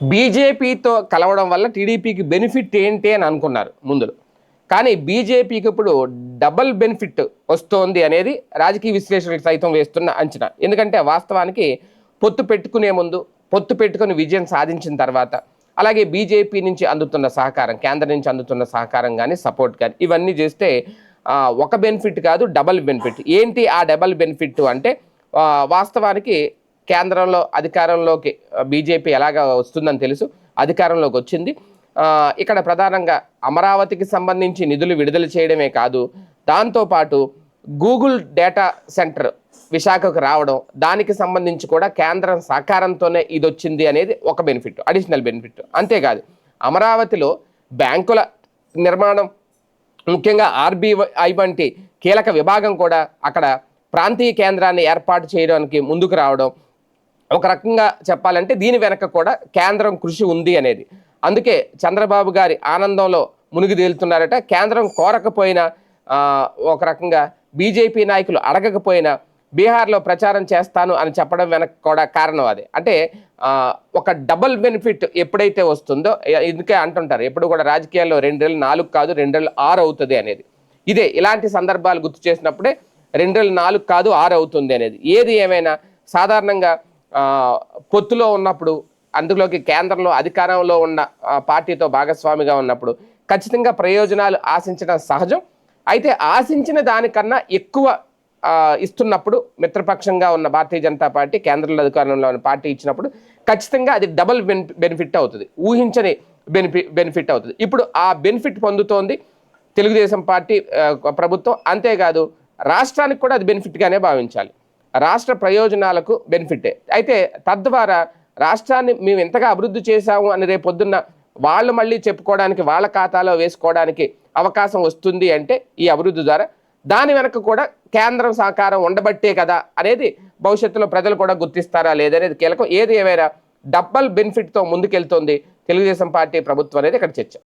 బీజేపీతో కలవడం వల్ల టీడీపీకి బెనిఫిట్ ఏంటి అని అనుకున్నారు ముందులో. కానీ బీజేపీకి ఇప్పుడు డబల్ బెనిఫిట్ వస్తోంది అనేది రాజకీయ విశ్లేషకులు సైతం వేస్తున్న అంచనా. ఎందుకంటే వాస్తవానికి పొత్తు పెట్టుకునే ముందు పొత్తు పెట్టుకుని విజయం సాధించిన తర్వాత అలాగే బీజేపీ నుంచి అందుతున్న సహకారం కేంద్రం నుంచి అందుతున్న సహకారం కానీ సపోర్ట్ కానీ ఇవన్నీ చేస్తే ఒక బెనిఫిట్ కాదు డబల్ బెనిఫిట్. ఏంటి ఆ డబల్ బెనిఫిట్ అంటే వాస్తవానికి కేంద్రంలో అధికారంలోకి బీజేపీ ఎలాగ వస్తుందని తెలుసు అధికారంలోకి వచ్చింది. ఇక్కడ ప్రధానంగా అమరావతికి సంబంధించి నిధులు విడుదల చేయడమే కాదు దాంతోపాటు గూగుల్ డేటా సెంటర్ విశాఖకు రావడం దానికి సంబంధించి కూడా కేంద్రం సహకారంతోనే ఇది వచ్చింది అనేది ఒక బెనిఫిట్ అడిషనల్ బెనిఫిట్. అంతేకాదు అమరావతిలో బ్యాంకుల నిర్మాణం ముఖ్యంగా ఆర్బీఐ వంటి కీలక విభాగం కూడా అక్కడ ప్రాంతీయ కేంద్రాన్ని ఏర్పాటు చేయడానికి ముందుకు రావడం ఒక రకంగా చెప్పాలంటే దీని వెనక కూడా కేంద్రం కృషి ఉంది అనేది. అందుకే చంద్రబాబు గారి ఆనందంలో మునిగి తేలుతున్నారట. కేంద్రం కోరకపోయినా ఒక రకంగా బీజేపీ నాయకులు అడగకపోయినా బీహార్లో ప్రచారం చేస్తాను అని చెప్పడం వెనక కూడా కారణం అదే. అంటే ఒక డబుల్ బెనిఫిట్ ఎప్పుడైతే వస్తుందో ఎందుకే ఇందుకే అంటుంటారు ఎప్పుడు కూడా రాజకీయాల్లో రెండేళ్ళు నాలుగు కాదు రెండేళ్ళు ఆరు అవుతుంది అనేది. ఇదే ఇలాంటి సందర్భాలు గుర్తు చేసినప్పుడే రెండేళ్ళు నాలుగు కాదు ఆరు అవుతుంది అనేది. ఏది ఏమైనా సాధారణంగా పొత్తులో ఉన్నప్పుడు అందులోకి కేంద్రంలో అధికారంలో ఉన్న పార్టీతో భాగస్వామిగా ఉన్నప్పుడు ఖచ్చితంగా ప్రయోజనాలు ఆశించడం సహజం. అయితే ఆశించిన దానికన్నా ఎక్కువ ఇస్తున్నప్పుడు మిత్రపక్షంగా ఉన్న భారతీయ జనతా పార్టీ కేంద్రంలో అధికారంలో ఉన్న పార్టీ ఇచ్చినప్పుడు ఖచ్చితంగా అది డబల్ బెనిఫిట్ అవుతుంది. ఊహించని బెనిఫిట్ బెనిఫిట్ అవుతుంది. ఇప్పుడు ఆ బెనిఫిట్ పొందుతోంది తెలుగుదేశం పార్టీ ప్రభుత్వం. అంతేకాదు రాష్ట్రానికి కూడా అది బెనిఫిట్గానే భావించాలి. రాష్ట్ర ప్రయోజనాలకు బెనిఫిటే అయితే తద్వారా రాష్ట్రాన్ని మేము ఎంతగా అభివృద్ధి చేశాము అని రేపు పొద్దున్న వాళ్ళు మళ్ళీ చెప్పుకోవడానికి వాళ్ళ ఖాతాలో వేసుకోవడానికి అవకాశం వస్తుంది అంటే ఈ అభివృద్ధి ద్వారా దాని వెనక కూడా కేంద్రం సహకారం ఉండబట్టే కదా అనేది భవిష్యత్తులో ప్రజలు కూడా గుర్తిస్తారా లేదనేది కీలకం. ఏది ఏమైనా డబ్బల్ బెనిఫిట్తో ముందుకెళ్తోంది తెలుగుదేశం పార్టీ ప్రభుత్వం అనేది ఇక్కడ చర్చ.